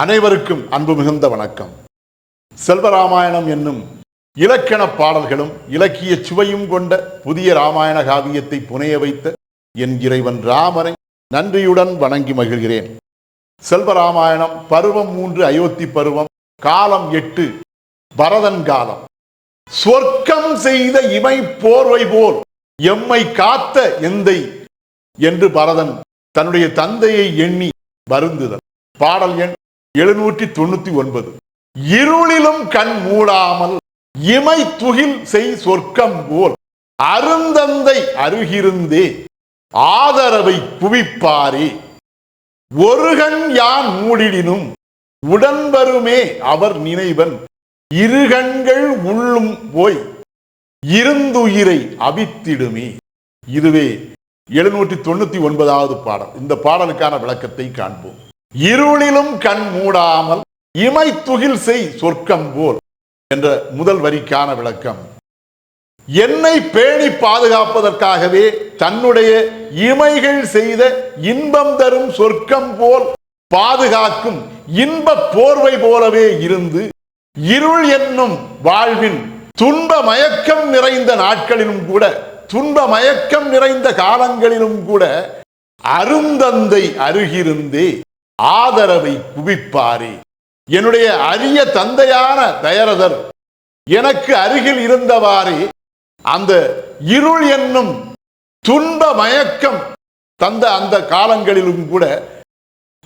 அனைவருக்கும் அன்பு மிகுந்த வணக்கம். செல்வராமாயணம் என்னும் இலக்கண பாடல்களும் இலக்கிய சுவையும் கொண்ட புதிய ராமாயண காவியத்தை புனைய வைத்த என் இறைவன் ராமரை நன்றியுடன் வணங்கி மகிழ்கிறேன். செல்வராமாயணம் பருவம் மூன்று அயோத்தி பருவம் காலம் எட்டு பரதன் காலம். சொர்க்கம் செய்த இமை போர்வை போல் எம்மை காத்த எந்தை என்று பரதன் தன்னுடைய தந்தையை எண்ணி வருந்துதல். பாடல் எண் எழுநூற்றி தொண்ணூத்தி ஒன்பது. இருளிலும் கண் மூடாமல் இமை துகில் செய் சொர்க்கம் போல் அருந்தந்தை அருகிருந்தே ஆதரவை குவிப்பாரே. ஒருகண் யான் மூடிடினும் உடன்பருமே அவர் நினைவன். இருகண்கள் உள்ளும் போய் இருந்துயிரை அவித்திடுமே. இதுவே எழுநூற்றி தொண்ணூத்தி ஒன்பதாவது பாடல். இந்த பாடலுக்கான விளக்கத்தை காண்போம். இருளிலும் கண் மூடாமல் இமை துகில் செய் சொர்க்கம் போல் என்ற முதல் வரிக்கான விளக்கம். என்னை பேணி பாதுகாப்பதற்காகவே தன்னுடைய இமைகள் செய்த இன்பம் தரும் சொர்க்கம் போல் பாதுகாக்கும் இன்ப போர்வை போலவே இருந்து இருள் என்னும் வாழ்வின் துன்ப மயக்கம் நிறைந்த நாட்களிலும் கூட துன்ப மயக்கம் நிறைந்த காலங்களிலும் கூட அருந்தந்தை அருகிருந்தே ஆதரவை குவிப்பாரே. என்னுடைய அரிய தந்தையான தயரதர் எனக்கு அருகில் இருந்தவாறே அந்த இருள் என்னும் துன்ப மயக்கம் தந்த அந்த காலங்களிலும் கூட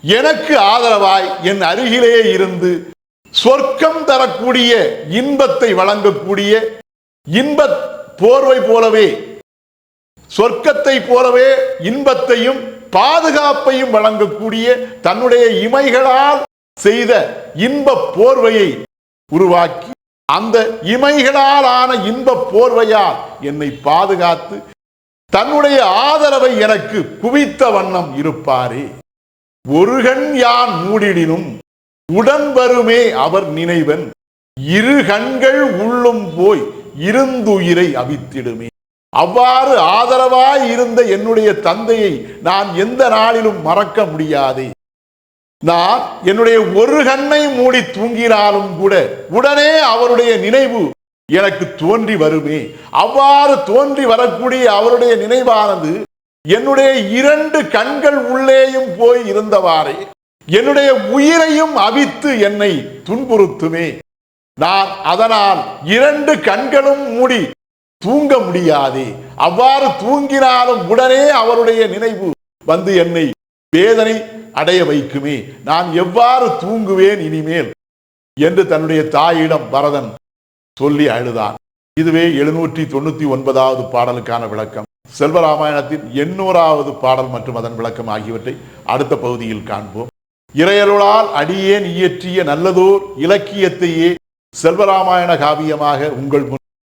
எனக்கு ஆதரவாய் என் அருகிலே இருந்து சொர்க்கம் தரக்கூடிய இன்பத்தை வழங்கக்கூடிய இன்ப போர்வை போலவே சொர்க்கத்தை போலவே இன்பத்தையும் பாதுகாப்பையும் வழங்கக்கூடிய தன்னுடைய இமைகளால் செய்த இன்ப போர்வையை உருவாக்கி அந்த இமைகளால் ஆன இன்ப போர்வையால் என்னை பாதுகாத்து தன்னுடைய ஆதரவை எனக்கு குவித்த வண்ணம் இருப்பாரே. ஒருகண் யான் மூடிடினும் உடன் வருமே அவர் நினைவன். இரு கண்கள் உள்ளும் போய் இருந்துயிரை அவித்திடுமே. அவ்வாறு ஆதரவாய் இருந்த என்னுடைய தந்தையை நான் எந்த நாளிலும் மறக்க முடியாதே. நான் என்னுடைய ஒரு கண்ணை மூடி தூங்கினாலும் கூட உடனே அவருடைய நினைவு எனக்கு தோன்றி வருமே. அவ்வாறு தோன்றி வரக்கூடிய அவருடைய நினைவானது என்னுடைய இரண்டு கண்கள் உள்ளேயும் போய் இருந்தவாறே. என்னுடைய உயிரையும் அவித்து என்னை துன்புறுத்துமே. நான் அதனால் இரண்டு கண்களும் மூடி தூங்க முடியாதே. அவ்வாறு தூங்கினாலும் உடனே அவருடைய நினைவு வந்து என்னை வேதனை அடைய வைக்குமே. நான் எவ்வாறு தூங்குவேன் இனிமேல்? என்று தன்னுடைய தாயிடம் பரதன் சொல்லி அழுதான். இதுவே எழுநூற்றி தொண்ணூத்தி ஒன்பதாவது பாடலுக்கான விளக்கம். செல்வராமாயணத்தின் எண்ணூறாவது பாடல் மற்றும் அதன் விளக்கம் ஆகியவற்றை அடுத்த பகுதியில் காண்போம். இறையருளால் அடியேன் இயற்றிய நல்லதோர் இலக்கியத்தையே செல்வராமாயண காவியமாக உங்கள் முன்